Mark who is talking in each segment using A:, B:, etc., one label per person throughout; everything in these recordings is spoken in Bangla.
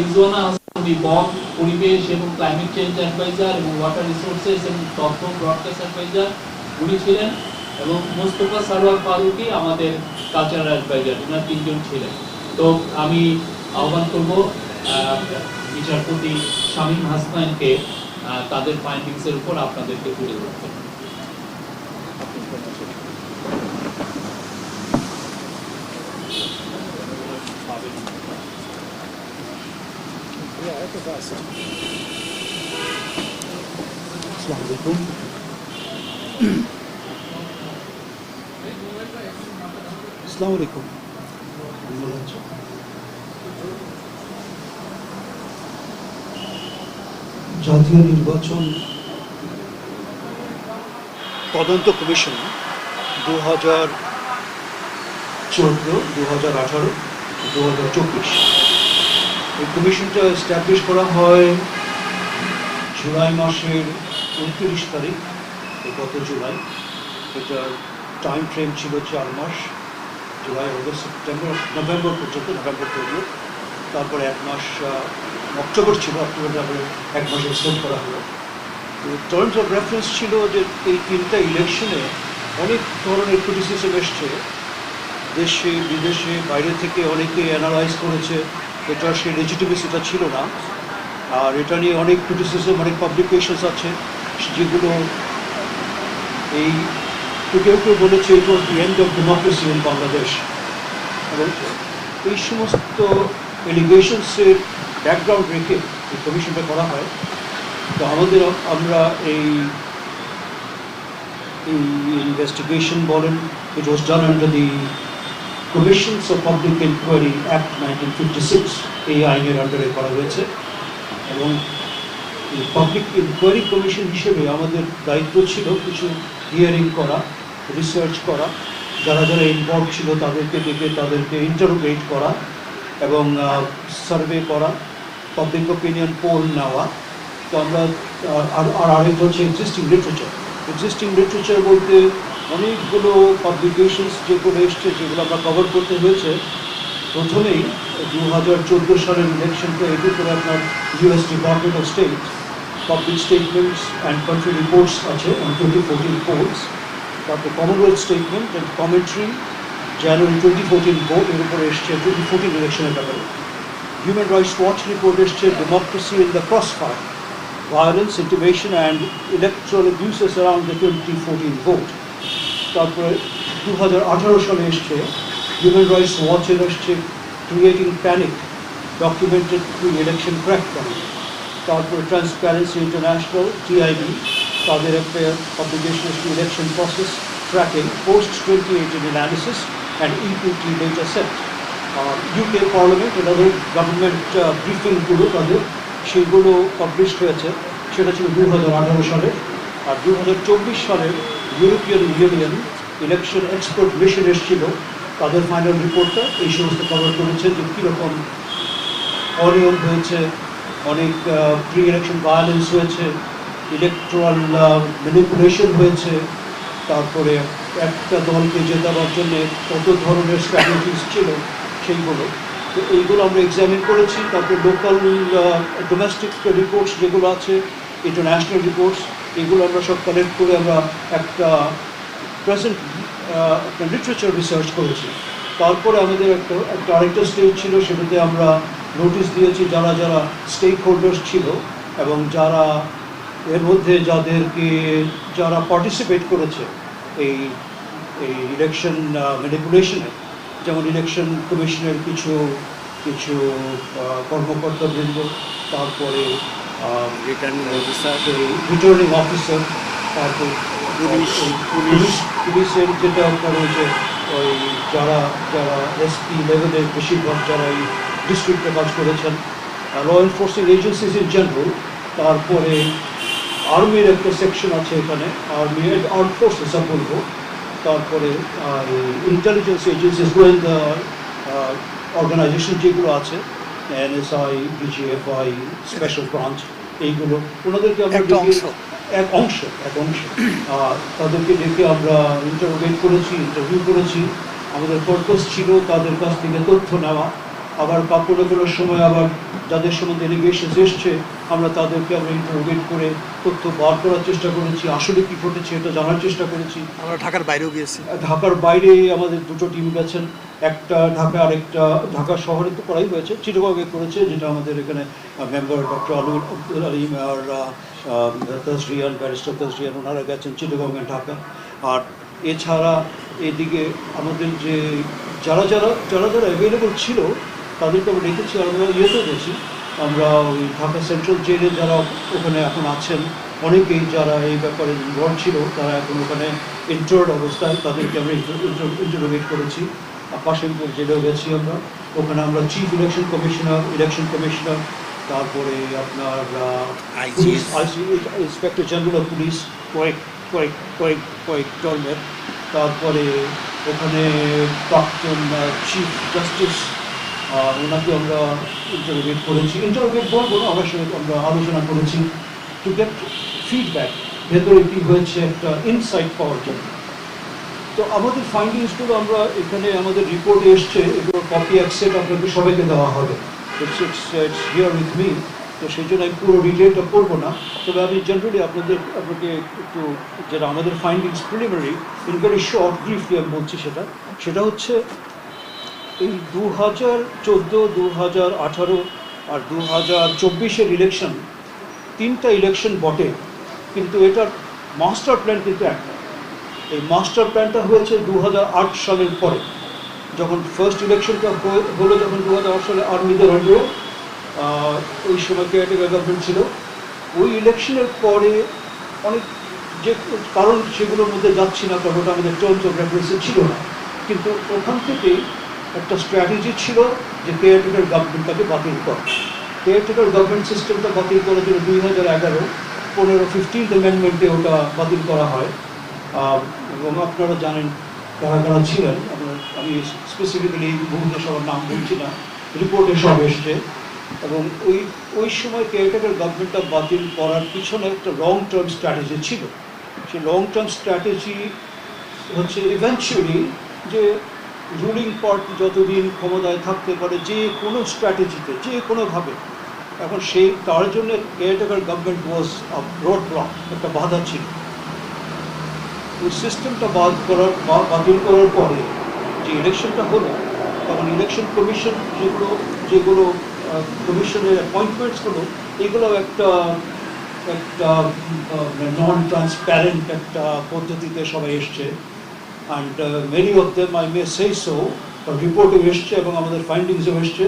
A: রিজওয়ানা পরিবেশ এবং ক্লাইমেট চেঞ্জ অ্যাডভাইজার এবং ওয়াটার রিসোর্সেস এবং তথ্য ব্রডকাস্ট অ্যাডভাইজার উনি ছিলেন এবং মোস্তফা সারোয়ার ফারুকি আমাদের কালচারাল অ্যাডভাইজার ওনার তিনজন ছিলেন। তো আমি আহ্বান করব বিচারপতি শামীম হাসনাইনকে তাদের ফাইন্ডিংসের উপর আপনাদেরকে তুলে ধরতে।
B: জাতীয় নির্বাচন তদন্ত কমিশন দু হাজার চোদ্দ দু হাজার আঠারো দু হাজার চব্বিশ। এই কমিশনটা এস্টাবলিশ করা হয় জুলাই মাসের উনত্রিশ তারিখ গত জুলাই। এটার টাইম ফ্রেম ছিল চার মাস, জুলাই, অগস্ট, সেপ্টেম্বর, নভেম্বর পর্যন্ত নভেম্বর পর্যন্ত। তারপরে এক মাস অক্টোবর ছিল, অক্টোবর তারপরে এক মাস এক্সটেন্ড করা হলো। তো টার্মস অফ রেফারেন্স ছিল যে এই তিনটা ইলেকশনে অনেক ধরনের ক্রিটিসিজম এসছে। দেশে, বিদেশে, বাইরে থেকে অনেকে অ্যানালাইজ করেছে। এটা সেই লেজিটিমেসিটা ছিল না। আর এটা নিয়ে অনেক ক্রিটিসিজম অনেক পাবলিকেশনস আছে, যেগুলো এই কেউ কেউ বলেছে it was the end of democracy in Bangladesh এবং এই সমস্ত এলিগেশনসের ব্যাকগ্রাউন্ড রেখে এই কমিশনটা করা হয়। তো আমাদের আমরা এই ইনভেস্টিগেশন বলেন it was done under the commissions of public enquiry act nineteen fifty six এই আইনের আন্ডারে করা হয়েছে। এবং পাবলিক ইনকোয়ারি কমিশন হিসেবে আমাদের দায়িত্ব ছিল কিছু হিয়ারিং করা রিসার্চ করা। যারা যারা ইনভলভ ছিল তাদেরকে ডেকে তাদেরকে ইন্টারোগেট করা এবং সার্ভে করা পাবলিক ওপিনিয়ন পোল নেওয়া। তো আমরা আর আর আরেকটা হচ্ছে এক্সিস্টিং লিটারেচার এক্সিস্টিং লিটারেচার বলতে অনেকগুলো পাবলিকেশনস যেগুলো এসছে যেগুলো আমরা কভার করতে হয়েছে। প্রথমেই দু হাজার চোদ্দ সালের ইলেকশনকে এটি করে আপনার US department of state public statements and country reports আছে অন টোয়েন্টি ফোরটিন পোলস তারপর Commonwealth statement and commentary January twenty fourteen vote এর উপরে এসছে টোয়েন্টি ফোরটিন ইলেকশনের ব্যাপারে। হিউম্যান রাইটস ওয়াচ রিপোর্ট এসছে democracy in the crossfire violence, intimidation and electoral abuses around the 2014 vote. তারপরে দু হাজার আঠারো সালে এসছে হিউম্যান রাইটস ওয়াচের এসছে creating panic documented pre election crackdown তারপরে ট্রান্সপারেন্সি ইন্টারন্যাশনাল টিআইবি তাদের একটা publication election process tracking post twenty eighteen analysis and EPT data set UK parliament এনাদের গভর্নমেন্ট ব্রিফিংগুলো তাদের সেগুলো পাবলিশ হয়েছে। সেটা ছিল দু হাজার আঠারো সালে। আর দু হাজার চব্বিশ সালের European Union election expert mission এসেছিল। তাদের ফাইনাল রিপোর্টটা এই সমস্ত কভার করেছে যে কীরকম অনিয়ম হয়েছে, অনেক প্রি ইলেকশন ভায়োলেন্স হয়েছে ইলেকট্রাল ম্যানিপুলেশন হয়েছে। তারপরে একটা দলকে জেতাবার জন্য কত ধরনের স্ট্র্যাটেজিস ছিল সেইগুলো। তো এইগুলো আমরা এক্সামিন করেছি। তারপরে লোকাল ডোমেস্টিক রিপোর্টস যেগুলো আছে ইন্টারন্যাশনাল রিপোর্টস এগুলো আমরা সব কালেক্ট করে আমরা একটা প্রেজেন্ট একটা লিটারেচার রিসার্চ করেছি। তারপরে আমাদের একটা একটা আরেকটা স্টেজ ছিল, সেটাতে আমরা নোটিশ দিয়েছি যারা যারা স্টেক হোল্ডার্স ছিল এবং যারা এর মধ্যে যাদেরকে, যারা পার্টিসিপেট করেছে এই এই ইলেকশন ম্যানিপুলেশনে যেমন ইলেকশন কমিশনের কিছু কিছু কর্মকর্তা বৃন্দ তারপরে
C: রিটার্নিং অফিসার
B: রিটার্নিং অফিসার তারপর
C: পুলিশ,
B: পুলিশ পুলিশের যেটা আপনার হয়েছে ওই যারা যারা এসপি লেভেলের বেশিরভাগ যারা এই ডিস্ট্রিক্টে কাজ করেছেন law enforcing agencies in general তারপরে আর্মির একটা সেকশন আছে এখানে আর্মি আর্ম ফোর্সেস বলব। তারপরে ইন্টেলিজেন্স এজেন্সিস গোয়েন্দা অর্গানাইজেশন যেগুলো আছে এনএসআই বিজিএফআই স্পেশাল ব্রাঞ্চ এইগুলো ওনাদেরকে আমরা। এক অংশ এক অংশ। তাদেরকে ডেকে আমরা ইন্টারোগেট করেছি ইন্টারভিউ করেছি। আমাদের পারপাস ছিল তাদের কাছ থেকে তথ্য নেওয়া। আবার কোনো কোনো সময় আবার যাদের সম্বন্ধে এলিগেশন এসছে আমরা তাদেরকে আমরা ইন্টারোগেট করে তথ্য বার করার চেষ্টা করেছি। আসলে কি ঘটেছে এটা জানার চেষ্টা করেছি।
C: আমরা ঢাকার বাইরেও গিয়েছি।
B: ঢাকার বাইরে আমাদের দুটো টিম গেছেন। একটা ঢাকা আরেকটা ঢাকা শহরে তো করাই হয়েছে চিটাগংয়ে করেছে যেটা আমাদের এখানে মেম্বার ডক্টর আলুল আব্দুল আলিম আর তসরিয়ান ব্যারিস্টার তসরিয়ান ওনারা গেছেন চিটাগংয়ে ঢাকা। আর এছাড়া এদিকে আমাদের যে যারা যারা যারা যারা অ্যাভেলেবল ছিল তাদেরকে আমরা আর আমরা ইয়েতেও গেছি আমরা ওই ঢাকা সেন্ট্রাল জেলে যারা ওখানে এখন আছেন অনেকেই যারা এই ব্যাপারে ইনভলভ ছিল তারা এখন ওখানে ইন্টার্ড অবস্থায় তাদেরকে আমরা ইন্টারোগেট করেছি। পাশেমপুর জেলেও গেছি আমরা। ওখানে আমরা chief election commissioner election commissioner তারপরে আপনার police inspector general of police কয়েক কয়েক কয়েক কয়েক টর্মের তারপরে ওখানে প্রাক্তন চিফ জাস্টিস ওনাকে আমরা ইন্টারোগেট করেছি। ইন্টারোগেট বলব না আমার সঙ্গে আমরা আলোচনা করেছি টু গেট ফিডব্যাক ভেতরে কী হয়েছে, একটা ইনসাইট পাওয়ার জন্য। তো আমাদের ফাইন্ডিংসগুলো আমরা এখানে আমাদের রিপোর্টে এসছে, এগুলো কপি অ্যাকসেট আপনাদের সবাইকে দেওয়া হবে। হিয়ার উইথ মি তো সেই জন্য আমি পুরো ডিটেলটা করব না। তবে আমি জেনারেলি আপনাদের, আপনাকে একটু, যেটা আমাদের findings preliminary in very short briefly আমি বলছি সেটা। সেটা হচ্ছে এই দু হাজার চোদ্দ দু হাজার আঠারো আর দু হাজার চব্বিশের ইলেকশন তিনটা ইলেকশন বটে, কিন্তু এটার মাস্টার প্ল্যান কিন্তু একটা এই মাস্টার প্ল্যানটা হয়েছে দু হাজার আট সালের পরে। যখন ফার্স্ট ইলেকশনটা হলো যখন দু হাজার আট সালে আর্মিদের আন্ডারে ওই সময় কেয়ারটেকার গভর্নমেন্ট ছিল। ওই ইলেকশনের পরে অনেক যে কারণ সেগুলোর মধ্যে যাচ্ছি না, কারণ ওটা আমাদের টার্মস ছিল না। কিন্তু ওখান থেকেই একটা স্ট্র্যাটেজি ছিল যে কেয়ারটেকার গভর্নমেন্টটাকে বাতিল করা। কেয়ারটেকার গভর্নমেন্ট সিস্টেমটা বাতিল করার জন্য দুই হাজার এগারো, পনেরো ফিফটিন্থ অ্যামেন্ডমেন্টে ওটা বাতিল করা হয়। এবং আপনারা জানেন কারা কারা ছিলেন আমি স্পেসিফিক্যালি মুহূর্তে সবার নাম বলছি না রিপোর্টে সব এসছে। এবং ওই ওই সময় কেয়ারটেকার গভর্নমেন্টটা বাতিল করার পিছনে একটা লং টার্ম স্ট্র্যাটেজি ছিল। সেই লং টার্ম স্ট্র্যাটেজি হচ্ছে ইভেনচুয়ালি যে রুলিং পার্টি যতদিন ক্ষমতায় থাকতে পারে, যে কোনো স্ট্র্যাটেজিতে যে কোনোভাবে, এখন সেই তার জন্য caretaker government was roadblock একটা বাধা ছিল। ওই সিস্টেমটা বাদ করার বাতিল করার পরে যে ইলেকশনটা হলো, তখন ইলেকশন কমিশন যেগুলো যেগুলো কমিশনের অ্যাপয়েন্টমেন্টস হলো এগুলো একটা একটা নন ট্রান্সপ্যারেন্ট একটা পদ্ধতিতে সবাই এসছে। And many of them I may say so রিপোর্টও এসছে এবং আমাদের ফাইন্ডিংসও এসছে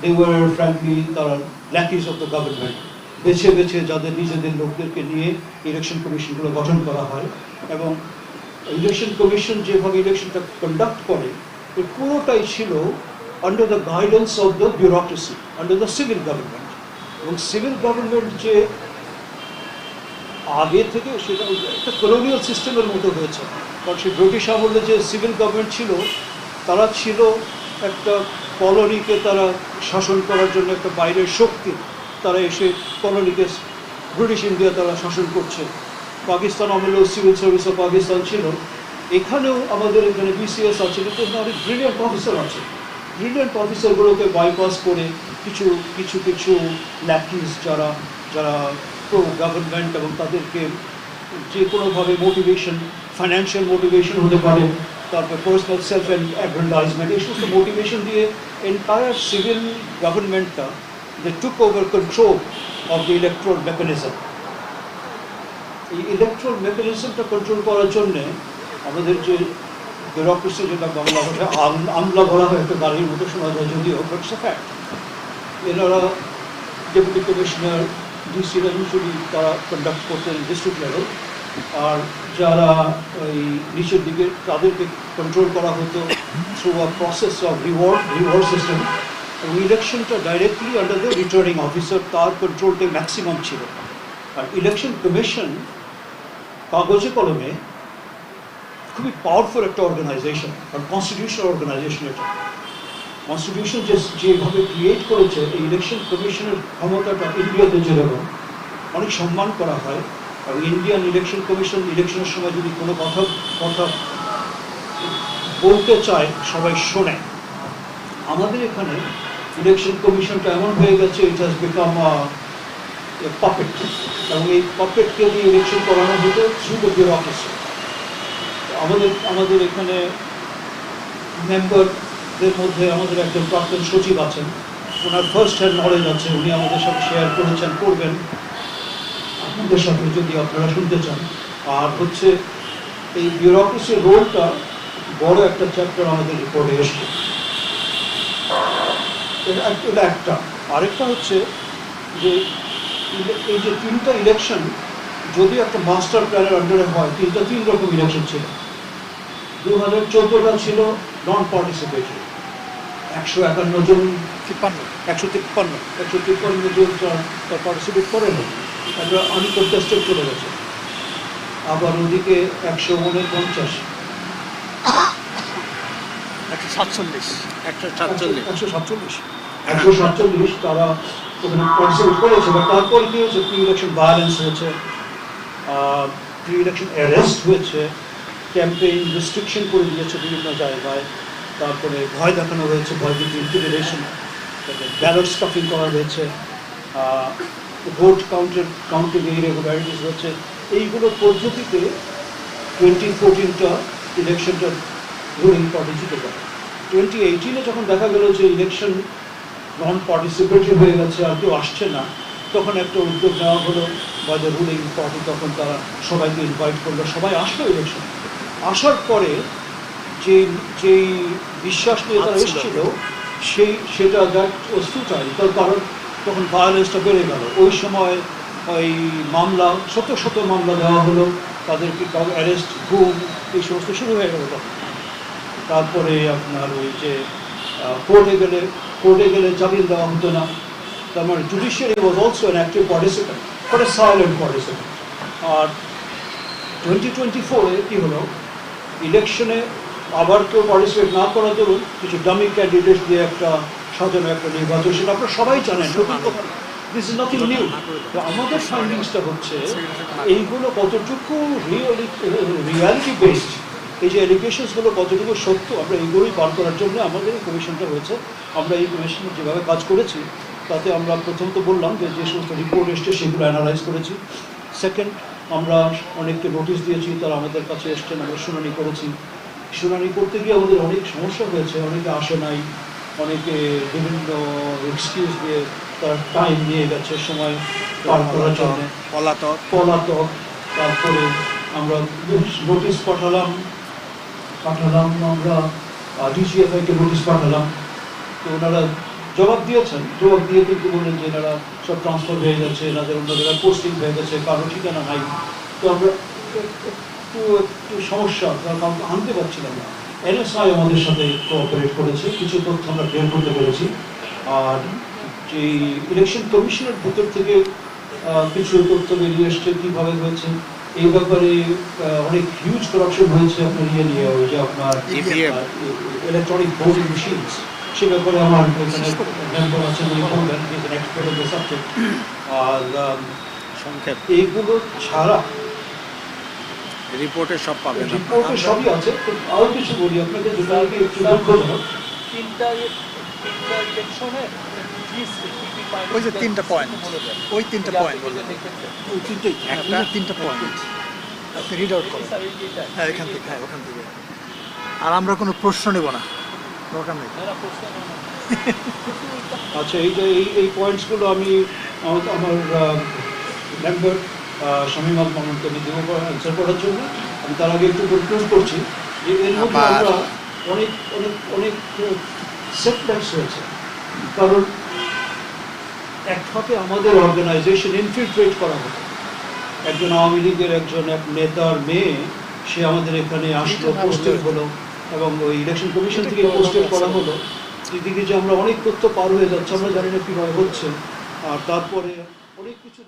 B: দে ওয়ার ফ্র্যাঙ্কলি তারা ল্যাকিস অফ দ্য গভর্নমেন্ট বেছে বেছে যাদের নিজেদের লোকদেরকে নিয়ে ইলেকশন কমিশনগুলো গঠন করা হয় এবং ইলেকশন কমিশন যেভাবে ইলেকশনটা কন্ডাক্ট করে এর পুরোটাই ছিল under the guidance of the bureaucracy under the civil government এবং সিভিল গভর্নমেন্ট যে আগে থেকে সেটা একটা কলোনিয়াল সিস্টেমের মতো হয়েছে। কারণ সেই ব্রিটিশ আমলে যে সিভিল গভর্নমেন্ট ছিল, তারা ছিল একটা কলোনিকে তারা শাসন করার জন্য একটা বাইরের শক্তি। তারা এসে কলোনিকে ব্রিটিশ ইন্ডিয়া তারা শাসন করছে। পাকিস্তান আমলেও সিভিল সার্ভিস অফ পাকিস্তান ছিল। এখানেও আমাদের এখানে বিসিএস আছে, কিন্তু এখানে অনেক ব্রিলিয়ান্ট অফিসার আছে। ব্রিলিয়ান্ট অফিসারগুলোকে বাইপাস করে কিছু কিছু কিছু ল্যাকিস যারা যারা প্রো গভর্নমেন্ট এবং তাদেরকে যে কোনোভাবে মোটিভেশন ফাইন্যান্সিয়াল মোটিভেশন হতে পারে, তারপর পার্সোনাল সেলফ অ্যাগ্রেন্ডাইজমেন্ট এই সমস্ত মোটিভেশন দিয়ে entire civil গভর্নমেন্টটা they took over control of the electoral mechanism এই ইলেকট্রল মেকানিজমটা কন্ট্রোল করার জন্যে আমাদের যে ব্যুরোক্রেসি যেটা বাংলা ভাষায় আম- আমলা বলা হয়, একটা গাড়ির মতো শোনা যায়, যদিও ফ্যাক্ট এনারা ডেপুটি কমিশনার ডিসিরা ইউজুয়ালি তারা কন্ডাক্ট করতেন ডিস্ট্রিক্ট লেভেল আর যারা ওই নিচের দিকে, তাদেরকে কন্ট্রোল করা হতো through a process of reward reward system এবং ইলেকশনটা directly under the returning officer তার কন্ট্রোলটাই ম্যাক্সিমাম ছিল। আর ইলেকশন কমিশন কাগজে কলমে খুবই পাওয়ারফুল একটা অর্গানাইজেশন আর কনস্টিটিউশনাল অর্গানাইজেশন এটা। কনস্টিটিউশন যেভাবে ক্রিয়েট করেছে, এই ইলেকশন কমিশনের ক্ষমতাটা ইন্ডিয়াতে যেরকম, অনেক সম্মান করা হয়। আর ইন্ডিয়ান ইলেকশন কমিশন ইলেকশনের সময় যদি কোনো কথা কথা বলতে চায়, সবাই শোনে। আমাদের এখানে ইলেকশন কমিশনটা এমন হয়ে গেছে ইট হ্যাজ বিকাম পাপেট এবং এই পাপেটকে দিয়ে ইলেকশন করানো হতো থ্রু দ্য আমাদের আমাদের এখানে মেম্বারদের মধ্যে আমাদের একজন প্রাক্তন সচিব আছেন। ওনার ফার্স্ট হ্যান্ড নলেজ আছে, উনি আমাদের সাথে শেয়ার করেছেন, করবেন। আপনাদের সাথে যদি আপনারা শুনতে চান। আর হচ্ছে, এই বিউরোক্রেসির রোলটা বড় একটা চ্যাপ্টার আমাদের রিপোর্টে এসছে। এটা এক- এটা একটা। আরেকটা হচ্ছে যে এই যে তিনটা ইলেকশন যদি একটা মাস্টার প্ল্যানের আন্ডারে হয়, তিনটা, তিন রকম ইলেকশন ছিল। দু হাজার চোদ্দোটা ছিল নন পার্টিসিপেটরি একশো একান্ন জন
C: তিপ্পান্ন
B: একশো তিপ্পান্ন। একশো তিপ্পান্ন জন তার পার্টিসিপেট করেনি চলে গেছে। আবার ওদিকে একশো উনপঞ্চাশ।
C: একশো সাতচল্লিশ একশো সাতচল্লিশ।
B: একশো সাতচল্লিশ। একশো সাতচল্লিশ তারা ওখানে পার্টিসিপেট করেছে বা তারপরে কি হয়েছে? প্রি ইলেকশন ভায়োলেন্স হয়েছে প্রি ইলেকশন অ্যারেস্ট হয়েছে ক্যাম্পেইন রেস্ট্রিকশন করে দিয়েছে বিভিন্ন জায়গায়। তারপরে ভয় দেখানো হয়েছে, ভয় ভীতি ইন্টিমিডেশন ব্যালট স্টাফিং করা হয়েছে ভোট কাউন্টের কাউন্টিং ইরেগুলারিটিস হচ্ছে এইগুলো পদ্ধতিতে টোয়েন্টি ফোরটিনটা ইলেকশনটা রুলিং পার্টি জিতে গেল। টোয়েন্টি এইটিনে যখন দেখা গেল যে ইলেকশন নন পার্টিসিপেটরি হয়ে গেছে, আর কেউ আসছে না, তখন একটা উদ্যোগ নেওয়া হলো। বা দ্য রুলিং পার্টি তখন তারা সবাইকে ইনভাইট করল, সবাই আসলো ইলেকশন আসার পরে যে যেই বিশ্বাস নিয়ে তারা এসেছিল সেই সেটা দ্যাট ওয়াজ ফুটাইল তার কারণ তখন ভায়োলেন্সটা বেড়ে গেল। ওই সময় ওই মামলা শত শত মামলা দেওয়া হলো। তাদেরকে অ্যারেস্ট গুম এই সমস্ত শুরু হয়ে গেল তখন। তারপরে আপনার ওই যে কোর্টে গেলে কোর্টে গেলে জামিন দেওয়া হতো না। তার মানে judiciary was also an active participant but a silent participant R twenty twenty ফোরে কী হলো? ইলেকশনে আবার কেউ পার্টিসিপেট না করা দরুন কিছু ডামি ক্যান্ডিডেট দিয়ে একটা সাজানো একটা নির্বাচন সেটা আপনারা সবাই জানেন দিস ইজ নাথিং নিউ আমাদের ফাইন্ডিংসটা হচ্ছে, এইগুলো কতটুকু রিয়ালিটি বেসড এই যে এলিগেশনসগুলো কতটুকু সত্য, আমরা এইগুলোই বার করার জন্য আমাদের এই কমিশনটা হয়েছে। আমরা এই কমিশন যেভাবে কাজ করেছি, তাতে আমরা প্রথম তো বললাম যে যে সমস্ত রিপোর্ট এসছে, সেগুলো অ্যানালাইজ করেছি। সেকেন্ড আমরা অনেককে নোটিশ দিয়েছি, তারা আমাদের কাছে এসছেন, আমরা শুনানি করেছি। শুনানি করতে গিয়ে আমাদের অনেক সমস্যা হয়েছে অনেকে আসে নাই অনেকে বিভিন্ন এক্সকিউজ দিয়ে তার টাইম নিয়ে গেছে সময় পার করার জন্য।
C: পলাতক।
B: পলাতক তারপরে আমরা নোটিশ পাঠালাম পাঠালাম আমরা ডিসিএফআইকে নোটিশ পাঠালাম। তো ওনারা জবাব দিয়েছেন জবাব দিয়ে কিন্তু বললেন যে এনারা সব ট্রান্সফার হয়ে গেছে এনাদের অন্য জায়গায় পোস্টিং হয়ে গেছে কারও ঠিকানা নাই। তো আমরা একটু একটু সমস্যা কাউকে আনতে পারছিলাম না। এনএসআই আমাদের সাথে কোঅপারেট করেছে কিছু তথ্য আমরা বের করতে পেরেছি। আর যে ইলেকশন কমিশনের ভেতর থেকে কিছু তথ্য বেরিয়ে এসছে কীভাবে হয়েছে এই ব্যাপারে অনেক হিউজ করাপশন হয়েছে আপনার ইয়ে নিয়ে ওই যে আপনার ইলেকট্রনিক ভোটিং মেশিনস সে ব্যাপারে আমার মেম্বার আছেন উনি বলবেন is an expert of the subject আর
C: সংক্ষেপ।
B: এইগুলো ছাড়া
C: রিপোর্টে সব পাবেন
B: রিপোর্টে সবই আছে আরও কিছু বলি আপনাকে যেটা আগে একটু
A: তিনটা তিনটা ইলেকশনে
C: ওই যে তিনটা point, ওই তিনটা পয়েন্ট একটা তিনটা পয়েন্ট আপনি রিড আউট করুন। হ্যাঁ এখান থেকে হ্যাঁ ওখান থেকে। আর আমরা কোনো প্রশ্ন নেব না। দরকার নেই।
B: আচ্ছা এই যে এই এই পয়েন্টসগুলো আমি আমার আমার মেম্বার শামীম আল মামুনকে আমি দেবো অ্যান্সার করার জন্য আমি তার আগে একটু কনক্লুড করছি। যে এর মধ্যে আমরা অনেক অনেক অনেক সেটব্যাকস হয়েছে। কারণ এক ফাঁকে আমাদের অর্গানাইজেশন ইনফিলট্রেট করা হতো একজন আওয়ামী লীগের একজন এক নেতার মেয়ে সে আমাদের এখানে আসলো পোস্টেড হলো এবং ওই ইলেকশন কমিশন থেকে পোস্টেড করা হলো। এদিকে যে আমরা অনেক তথ্য পার হয়ে যাচ্ছে আমরা জানি না কীভাবে হচ্ছে। আর তারপরে অনেক কিছু